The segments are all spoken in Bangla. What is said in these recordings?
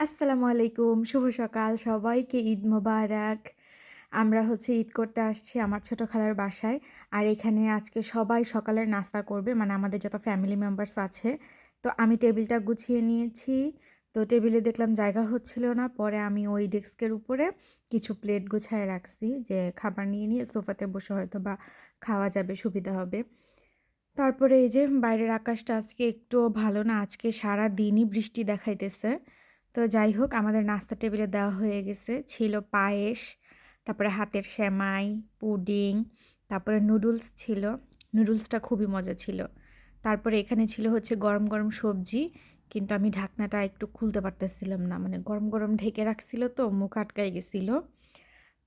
আসসালামু আলাইকুম, শুভ সকাল। সবাইকে ঈদ মোবারক। আমরা হচ্ছে ঈদ করতে আসছি আমার ছোট খালার বাসায়। আর এখানে আজকে সবাই সকালের নাস্তা করবে মানে আমাদের যত ফ্যামিলি মেম্বার্স আছে। তো আমি টেবিলটা গুছিয়ে নিয়েছি। তো টেবিলে দেখলাম জায়গা হচ্ছিল না, পরে আমি ওই ডেস্কের উপরে কিছু প্লেট গুছায় রাখছি যে খাবার নিয়ে নিয়ে সোফাতে বসে হয়তো বা খাওয়া যাবে, সুবিধা হবে। তারপরে এই যে বাইরের আকাশটা আজকে একটুও ভালো না, আজকে সারা দিনই বৃষ্টি দেখাইতেছে। তো যাই হোক, আমাদের নাস্তা টেবিলে দেওয়া হয়ে গেছে। ছিল পায়েস, তারপরে হাতের সেমাই, পুডিং, তারপরে নুডলস ছিল। নুডলসটা খুবই মজা ছিল। তারপরে এখানে ছিল হচ্ছে গরম গরম সবজি, কিন্তু আমি ঢাকনাটা একটু খুলতে পারতেছিলাম না। মানে গরম গরম ঢেকে রাখছিল তো, মুখ আটকাই গেছিল।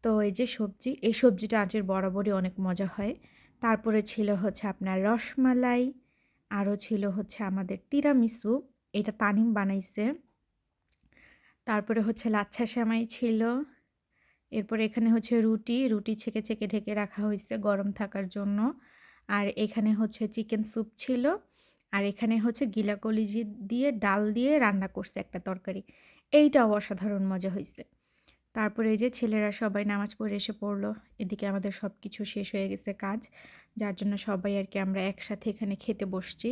তো এই যে সবজি, এই সবজিটা আঁচের বরাবরই অনেক মজা হয়। তারপরে ছিল হচ্ছে আপনার রসমালাই, আরও ছিল হচ্ছে আমাদের তিরামিসু। এটা তানিম বানাইছে। তারপরে হচ্ছে লাচ্ছা সেমাই ছিল। এরপরে এখানে হচ্ছে রুটি রুটি ছেঁকে ছেঁকে ঢেকে রাখা হয়েছে গরম থাকার জন্য। আর এখানে হচ্ছে চিকেন স্যুপ ছিল। আর এখানে হচ্ছে গিলা কলিজি দিয়ে ডাল দিয়ে রান্না করছে একটা তরকারি। এইটাও অসাধারণ মজা হয়েছে। তারপরে এই যে ছেলেরা সবাই নামাজ পড়ে এসে পড়ল। এদিকে আমাদের সব কিছু শেষ হয়ে গেছে কাজ। যার জন্য সবাই আর কি আমরা একসাথে এখানে খেতে বসছি।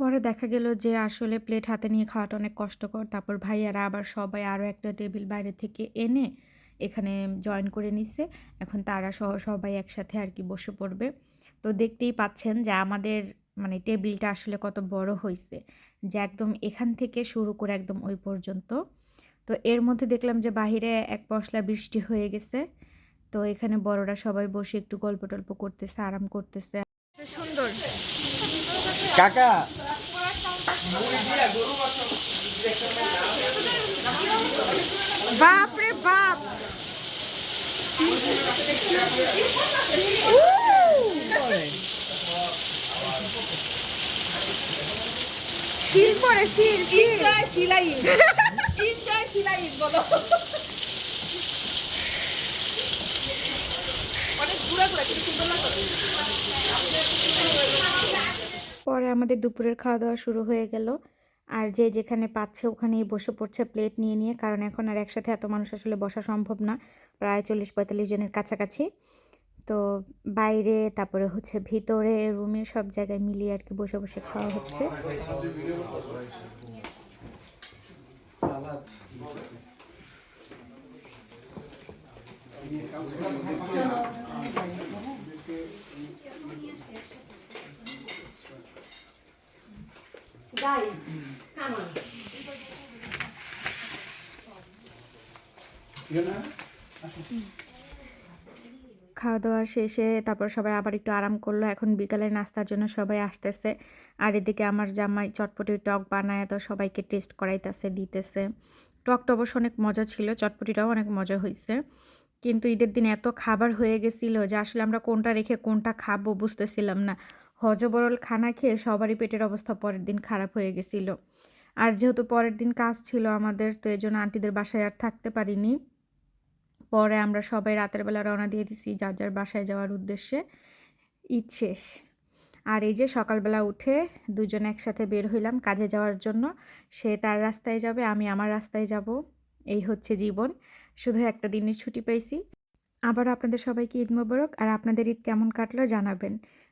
পরে দেখা গেল যে আসলে প্লেট হাতে নিয়ে খাওয়াটা অনেক কষ্টকর। তারপর ভাইয়ারা আবার সবাই আরও একটা টেবিল বাইরে থেকে এনে এখানে জয়েন করে নিছে। এখন তারা সহ সবাই একসাথে আর কি বসে পড়বে। তো দেখতেই পাচ্ছেন যে আমাদের মানে টেবিলটা আসলে কত বড় হয়েছে যে একদম এখান থেকে শুরু করে একদম ওই পর্যন্ত। তো এর মধ্যে দেখলাম যে বাহিরে এক পশলা বৃষ্টি হয়ে গেছে। তো এখানে বড়রা সবাই বসে একটু গল্প টল্প করতেছে, আরাম করতেছে। সুন্দর কাকা! বাপ। রে বাপ শিল পরে, শিল শিল। শিলাই শিলাই বলো। অনেক ঘুরা ঘুরা কিন্তু সুন্দর পরে আমাদের দুপুরের খাওয়া দাওয়া শুরু হয়ে গেল। আর যে যেখানে পাচ্ছে ওখানেই বসে পড়ছে প্লেট নিয়ে নিয়ে। কারণ এখন আর একসাথে এত মানুষ আসলে বসা সম্ভব না। প্রায় চল্লিশ পঁয়তাল্লিশ জনের কাছাকাছি। তো বাইরে, তারপরে হচ্ছে ভিতরে, রুমে সব জায়গায় মিলিয়ে আর কি বসে বসে খাওয়া হচ্ছে। গাইস কাম অন খাওয়া দাওয়া শেষে তারপর সবাই আবার একটু আরাম করল। এখন বিকালে নাস্তার জন্য সবাই আসতেছে। আর এদিকে আমার জামাই চটপটি টক বানায় তো সবাইকে টেস্ট করাইতেছে দিতেছে। টকটা অবশ্য অনেক মজা ছিল চটপটিটাও অনেক মজা হয়েছে কিন্তু ঈদের দিন এত খাবার হয়ে গেছিল যে আসলে আমরা কোনটা রেখে কোনটা খাব বুঝতেছিলাম না। হজবরল খানা খেয়ে সবারই পেটের অবস্থা পরের দিন খারাপ হয়ে গেছিল। আর যেহেতু পরের দিন কাজ ছিল আমাদের, তো এই জন্য আন্টিদের বাসায় আর থাকতে পারিনি। পরে আমরা সবাই রাতের বেলা রওনা দিয়ে দিছি যার যার বাসায় যাওয়ার উদ্দেশ্যে। ঈদ শেষ। আর এই যে সকালবেলা উঠে দুজন একসাথে বের হইলাম কাজে যাওয়ার জন্য। সে তার রাস্তায় যাবে, আমি আমার রাস্তায় যাব। এই হচ্ছে জীবন। শুধু একটা দিনের ছুটি পেয়েছি আবার আপনাদের সবাইকে ঈদ মোবারক। আর আপনাদের ঈদ কেমন কাটলো জানাবেন।